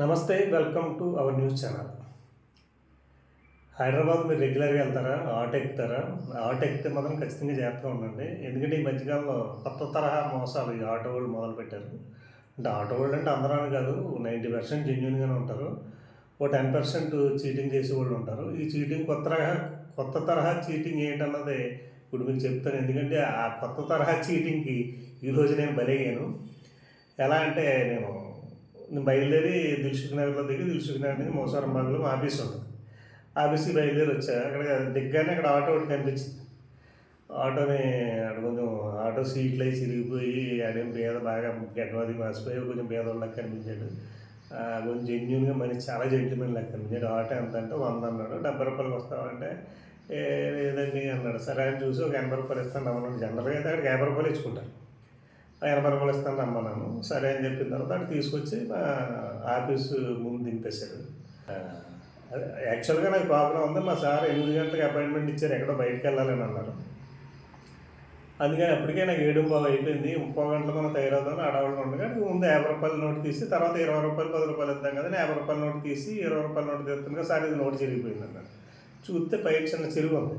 నమస్తే welcome to our news channel. Hyderabad మీరు రెగ్యులర్గా వెళ్తారా? ఆటో ఎక్కుతారా? ఆటో ఎక్కితే మాత్రం ఖచ్చితంగా జాగ్రత్తగా ఉండండి. ఎందుకంటే ఈ మధ్యకాలంలో కొత్త తరహా మోసాలు ఈ ఆటో వాళ్ళు మొదలుపెట్టారు. అంటే ఆటో వాళ్ళు అంటే అందరూ అని కాదు నైంటీ పర్సెంట్ జెన్యున్గానే ఉంటారు. ఓ టెన్ పర్సెంట్ చీటింగ్ చేసే వాళ్ళు ఉంటారు. ఈ చీటింగ్ కొత్త తరహా కొత్త తరహా చీటింగ్ ఏంటన్నది ఇప్పుడు మీకు చెప్తాను. ఎందుకంటే ఆ కొత్త తరహా చీటింగ్కి ఈరోజు నేను బలయ్యాను ఎలా అంటే నేను బయలుదేరి దిల్సుఖ్ నగర్లో దిగి దిల్సుఖ్ నగర్ నుంచి మోసారం బాగ్లో ఆఫీస్ ఉంది ఆఫీస్కి బయలుదేరి వచ్చా. అక్కడ దిగ్గానే అక్కడ ఆటో ఒకటి కనిపించింది. ఆటోని అక్కడ కొంచెం ఆటో సీట్లు అయి చిరిగిపోయి ఆడేం పేద బాగా గడ్డవాది మాసిపోయి కొంచెం పేదవాళ్ళకి కనిపించాడు కొంచెం జెన్యున్గా మనిషి చాలా జెంటిల్మెన్ లెక్క కనిపించాడు ఆటో ఎంత అంటే వంద అన్నాడు. డెబ్బై రూపాయలకి వస్తామంటే ఏ లేదండి అన్నాడు. సరే అని చూసి ఒక ఎనభై రూపాయలు ఇస్తాను అన్నాడు జనరల్గా అయితే అక్కడికి యాభై రూపాయలు ఇచ్చుకుంటారు. ఎనభై రూపాయలు ఇస్తాను రమ్మన్నాను. సరే అని చెప్పిన తర్వాత అక్కడ తీసుకొచ్చి మా ఆఫీసు ముందు దింపేశాడు. యాక్చువల్గా నాకు ప్రాబ్లం ఉంది. మా సార్ ఎనిమిది గంటలకు అపాయింట్మెంట్ ఇచ్చారు. ఎక్కడో బయటకు వెళ్ళాలని అన్నారు. అందుకని అప్పటికే నాకు ఏడు బాబు అయిపోయింది. ముప్పై గంటలు మనం తయారవుతాను ఆడవాళ్ళు ఉండగా ముందు యాభై రూపాయల నోటు తీసి తర్వాత ఇరవై రూపాయలు పది రూపాయలు ఇద్దాం కదా యాభై రూపాయల నోటు తీసి ఇరవై రూపాయల నోటు తీస్తుండగా సార్ ఇది నోటు చిరిగిపోయింది అన్నారు. చూస్తే పై చిన్న చిరుగు ఉంది.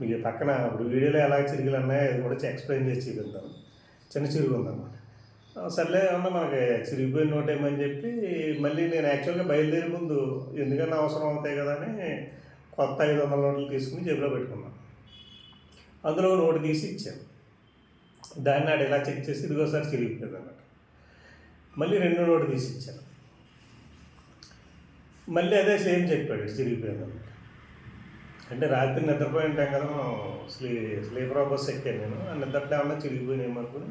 మీకు పక్కన ఇప్పుడు వీడియోలో ఎలా చిరిగిలు అన్నాయో అది కూడా ఎక్స్ప్లెయిన్ చేసి చూపిద్దాం. చిన్న చిరుగు ఉందన్నమాట సర్లే ఏమన్నా మనకి చిరిగిపోయిన నోట్ ఏమని చెప్పి మళ్ళీ నేను యాక్చువల్గా బయలుదేరి ముందు ఎందుకన్నా అవసరం అవుతాయి కదా అని కొత్త ఐదు వందల నోట్లు తీసుకుని జేబులో పెట్టుకున్నాను అందులో ఒక నోటు తీసి ఇచ్చాను. దాన్ని నాడు ఇలా చెక్ చేసి ఇదిగోసారి చిరిగిపోయింది అన్నమాట మళ్ళీ రెండు నోటు తీసి ఇచ్చాను. మళ్ళీ అదే సేమ్ చెప్పాడు చిరిగిపోయింది అన్నమాట అంటే రాత్రి నిద్రపోయి ఉంటాం కదా మనం. స్లీ స్లీపర్ బస్ ఎక్కాను నేను. ఆ నిద్రలో ఏమన్నా చిరిగిపోయినాయి అనుకుని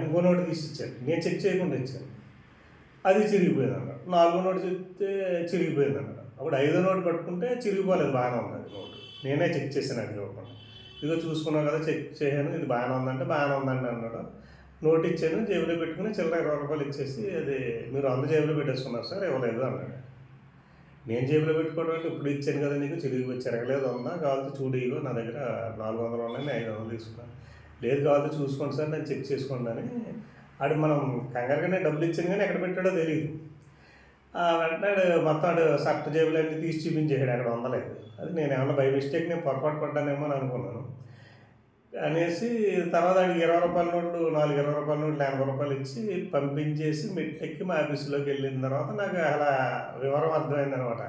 ఇంకో నోటు తీసి ఇచ్చాను. నేను చెక్ చేయకుండా ఇచ్చాను. అది చిరిగిపోయింది అన్నాడు నాలుగో నోటు చెప్తే చిరిగిపోయింది అన్నాడు అప్పుడు ఐదో నోటు పట్టుకుంటే చిరిగిపోలేదు బాగానే ఉంది అది నోటు. నేనే చెక్ చేశాను అది ఇవ్వకుండా. ఇదిగో చూసుకున్నావు కదా చెక్ చేయను ఇది బాగానే ఉందంటే బాగానే ఉందండి అన్నాడు. నోట్ ఇచ్చాను జేబులో పెట్టుకుని చిల్లర ఇరవై రూపాయలు ఇచ్చేసి అది మీరు వంద జేబులో పెట్టేసుకున్నారు సార్ ఇవ్వలేదు అన్నాడు. నేను జేబులో పెట్టుకోవడం అంటే ఇప్పుడు ఇచ్చాను కదా నీకు చిరిగి చెరగలేదు ఉందా కావాలంటే చూడు ఇగో నా దగ్గర నాలుగు వందలు ఉన్నాయి ఐదు వందలు తీసుకున్నాను లేదు కావాలంటే చూసుకోండి సార్ నేను చెక్ చేసుకోండి అని. ఆడు మనం కంగారుగానే డబ్బులు ఇచ్చాను కానీ ఎక్కడ పెట్టాడో తెలియదు వెంటనే మొత్తం ఆడు సర్ట్ జేబులు అన్నీ తీసి చూపించేసాడు అక్కడ వందలేదు అది నేను ఏమన్నా బై మిస్టేక్ నేను పొరపాటు పడ్డానేమో అని అనుకున్నాను. అనేసి తర్వాత ఆడికి ఇరవై రూపాయల నోట్లు నాలుగు ఇరవై రూపాయల నోట్లు ఎనభై రూపాయలు ఇచ్చి పంపించేసి మెట్లెక్కి మా ఆఫీసులోకి వెళ్ళిన తర్వాత నాకు అలా వివరం అర్థమైంది అనమాట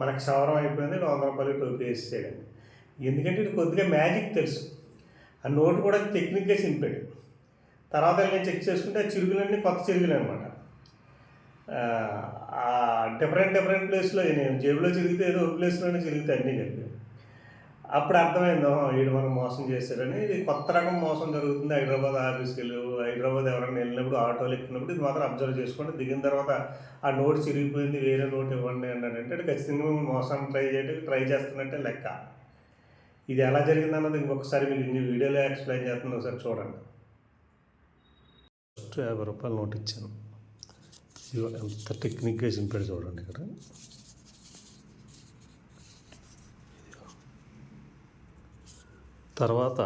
మనకు క్షవరం అయిపోయింది వంద రూపాయలు టోపీ వేసేయడం ఎందుకంటే ఇది కొద్దిగా మ్యాజిక్ తెలుసు. ఆ నోటు కూడా టెక్నిక్గా చింపాడు. తర్వాత నేను చెక్ చేసుకుంటే ఆ చిరుగులన్నీ కొత్త చిరుగులు అనమాట. డిఫరెంట్ డిఫరెంట్ ప్లేస్లో నేను జేబులో చిరిగితే ఏదో ఒక ప్లేస్లోనే చిరిగితే అన్నీ కలిపి. అప్పుడు అర్థమైంది వీడు మనం మోసం చేశారని ఇది కొత్త రకం మోసం జరుగుతుంది. హైదరాబాద్ ఆఫీస్కి వెళ్ళి హైదరాబాద్ ఎవరైనా వెళ్ళినప్పుడు ఆటోలు ఎక్కినప్పుడు ఇది మాత్రం అబ్జర్వ్ చేసుకోండి. దిగిన తర్వాత ఆ నోట్ చిరిగిపోయింది వేరే నోట్ ఇవ్వండి అన్నాడంటే అంటే ఖచ్చితంగా మేము మోసం ట్రై చేయడానికి ట్రై చేస్తున్నట్టే లెక్క. ఇది ఎలా జరిగింది అన్నది ఇంకొకసారి మీకు ఈ వీడియోలో ఎక్స్ప్లెయిన్ చేస్తున్నాను ఒకసారి చూడండి. ఫస్ట్ యాభై రూపాయలు నోట్ ఇచ్చాను. ఇదిగో ఎంత టెక్నిక్గా చింపాడు చూడండి ఇక్కడ. తర్వాత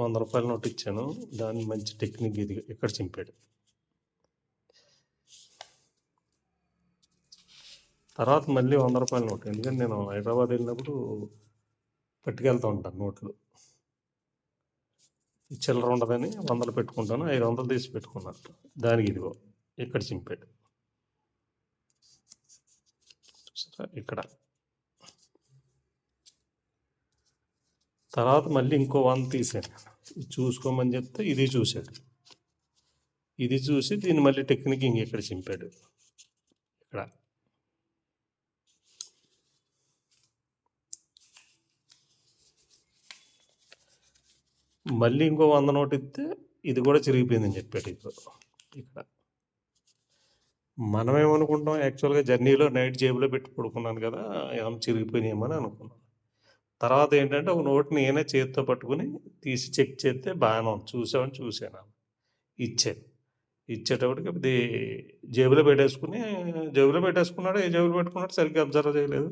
వంద రూపాయల నోట్ ఇచ్చాను. దాన్ని మంచి టెక్నిక్ ఇది ఇక్కడ చింపాడు. తర్వాత మళ్ళీ వంద రూపాయల నోట్. ఎందుకంటే నేను హైదరాబాద్ వెళ్ళినప్పుడు పట్టుకెళ్తూ ఉంటాను నోట్లు. చిల్లర ఉండదని వందలు పెట్టుకుంటాను ఐదు వందలు తీసి పెట్టుకున్నాను. దానికి ఇదిగో ఇక్కడ చింపాడు. ఇక్కడ. తర్వాత మళ్ళీ ఇంకో వంద తీసాడు చూసుకోమని చెప్తే ఇది చూశాడు ఇది చూసి దీన్ని మళ్ళీ టెక్నిక్ ఇంకెక్కడ చింపాడు. ఇక్కడ. మళ్ళీ ఇంకో వంద నోటు ఇస్తే ఇది కూడా చిరిగిపోయిందని చెప్పాడు ఇప్పుడు ఇక్కడ. మనం ఏమనుకుంటాం యాక్చువల్గా జర్నీలో నైట్ జేబులో పెట్టి పడుకున్నాను కదా ఏమైనా చిరిగిపోయినాయేమో అని అనుకున్నాం. తర్వాత ఏంటంటే ఒక నోట్ నేనే చేతితో పట్టుకుని తీసి చెక్ చేస్తే బాగానే ఉంది. చూసామని చూశాను ఇచ్చాను. ఇచ్చేటప్పటికి ఇది జేబులో పెట్టేసుకుని జేబులో పెట్టేసుకున్నాడు ఏ జేబులో పెట్టుకున్నాడు సరిగ్గా అబ్జర్వ్ చేయలేదు.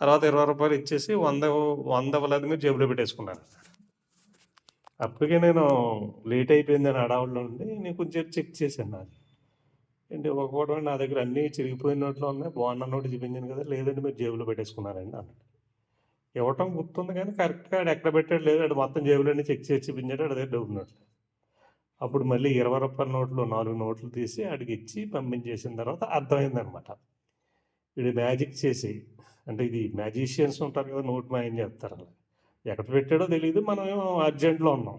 తర్వాత ఇరవై రూపాయలు ఇచ్చేసి వంద వంద వలది మీరు జేబులో పెట్టేసుకున్నాను. అప్పటికే నేను లేట్ అయిపోయింది అని అడవుల్లో ఉండి నేను కొంచెం చెక్ చేశాను అది ఏంటి ఒకటి నా దగ్గర అన్నీ చిరిగిపోయినోట్లు ఉన్నాయి. బాగున్న నోటు చూపించాను కదా లేదంటే మీరు జేబులో పెట్టేసుకున్నారండి అన్నాడు. ఇవ్వటం గుర్తుంది కానీ కరెక్ట్గా ఆడు ఎక్కడ పెట్టాడు లేదు. ఆడు మొత్తం జేబులన్నీ చెక్ చేసి చూపించాడు ఆడి దగ్గర డబ్బు నోట్లు అప్పుడు మళ్ళీ ఇరవై రూపాయల నోట్లు నాలుగు నోట్లు తీసి ఆడికి ఇచ్చి పంపించేసిన తర్వాత అర్థమైందనమాట. ఇది మ్యాజిక్ చేసి అంటే ఇది మ్యాజిషియన్స్ ఉంటారు కదా నోట్ మాయం చేస్తారు అలా. ఎక్కడ పెట్టాడో తెలియదు మనం ఏమో అర్జెంట్లో ఉన్నాం.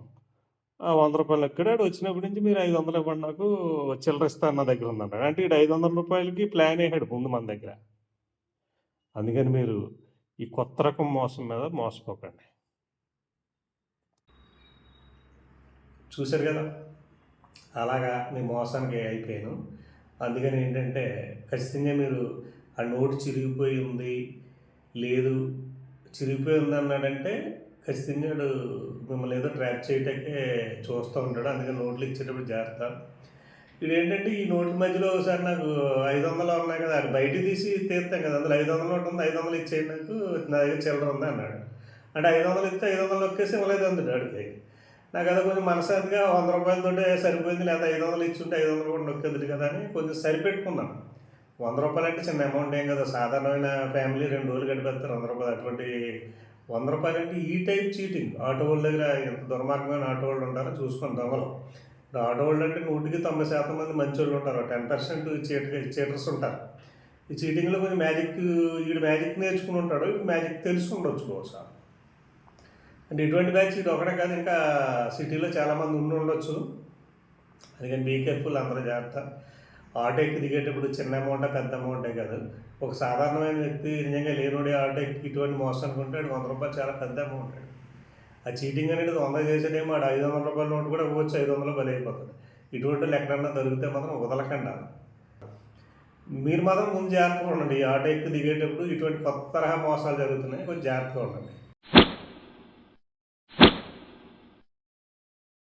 ఆ వంద రూపాయలు ఎక్కడాడు వచ్చినప్పటి నుంచి మీరు ఐదు వందలు ఇవ్వండి నాకు చిల్లర ఇస్తాను నా దగ్గర ఉందన్నాడు. అంటే ఇటు ఐదు వందల రూపాయలకి ప్లాన్ వేసాడు ముందు మన దగ్గర. అందుకని మీరు ఈ కొత్త రకం మోసం మీద మోసపోకండి. చూశారు కదా? అలాగా మీ మోసానికి అయిపోయాను. అందుకని ఏంటంటే ఖచ్చితంగా మీరు ఆ నోటు చిరిగిపోయి ఉంది లేదు చిరిగిపోయి ఉంది అన్నాడంటే ఖచ్చితంగా వాడు మిమ్మల్ని ఏదో ట్రాప్ చేయటాకే చూస్తూ ఉంటాడు. అందుకని నోట్లు ఇచ్చేటప్పుడు జాగ్రత్త. ఇదేంటంటే ఏంటంటే ఈ నోట్ల మధ్యలో ఒకసారి నాకు ఐదు వందలు ఉన్నాయి కదా అది తీసి తీస్తాం కదా అందులో ఐదు వందలు నోట్ ఉంది ఐదు వందలు ఇచ్చేయండి నాకు నా దగ్గర చిల్లర ఉంది అన్నాడు. అంటే ఐదు వందలు ఇస్తే ఐదు వందలు నొక్కేసి ఇవ్వలేదు అందుడు అడిగి నాకు అది కొంచెం మనసాదిగా వంద రూపాయలతోటే సరిపోయింది లేదా ఐదు వందలు ఇచ్చుంటే ఐదు వందలు కూడా నొక్కేది కదా అని కొంచెం సరిపెట్టుకున్నాను వంద రూపాయలు అంటే చిన్న అమౌంట్ ఏం కదా సాధారణమైన ఫ్యామిలీ రెండు రోజులు గడిపేస్తారు వంద రూపాయలు అటువంటి వంద రూపాయలు అంటే ఈ టైప్ చీటింగ్. ఆటో వాళ్ళ దగ్గర ఎంత దుర్మార్గమైన ఆటో వాళ్ళు ఉంటారో చూసుకొని దొంగలు. ఆడవాళ్ళు వాళ్ళు అంటే నూటికి తొంభై శాతం మంది మంచి వాళ్ళు ఉంటారు. టెన్ పర్సెంట్ చీట చీటర్స్ ఉంటారు. ఈ చీటింగ్లో కొంచెం మ్యాజిక్ వీడు మ్యాజిక్ నేర్చుకుని ఉంటాడు. ఇప్పుడు మ్యాజిక్ తెలిసి ఉండొచ్చు బహుశా. అంటే ఇటువంటి బ్యాచ్ ఇది ఒకటే కాదు. ఇంకా సిటీలో చాలామంది ఉండి ఉండొచ్చు. అందుకని బీ కేర్ఫుల్ అందరూ జాగ్రత్త. ఆటో ఎక్కి దిగేటప్పుడు చిన్న అమౌంట్ పెద్ద అమౌంటే కాదు. ఒక సాధారణమైన వ్యక్తి నిజంగా లేనుడే ఆటో ఎక్కి ఇటువంటి మోసం అనుకుంటే వంద రూపాయలు చాలా పెద్ద అమౌంట్ ఆ చీటింగ్ అనేది వంద చేసేటేమో ఆడు ఐదు వందల రూపాయల నోటు కూడా ఇవ్వచ్చు ఐదు వందలు బలి అయిపోతుంది. ఇటువంటి ఎక్కడన్నా దొరికితే మాత్రం వదలకండి మీరు మాత్రం ముందు జాగ్రత్తగా ఉండండి. ఈ ఆటో ఎక్కువ దిగేటప్పుడు ఇటువంటి కొత్త తరహా మోసాలు జరుగుతున్నాయి. కొంచెం జాగ్రత్తగా ఉండండి.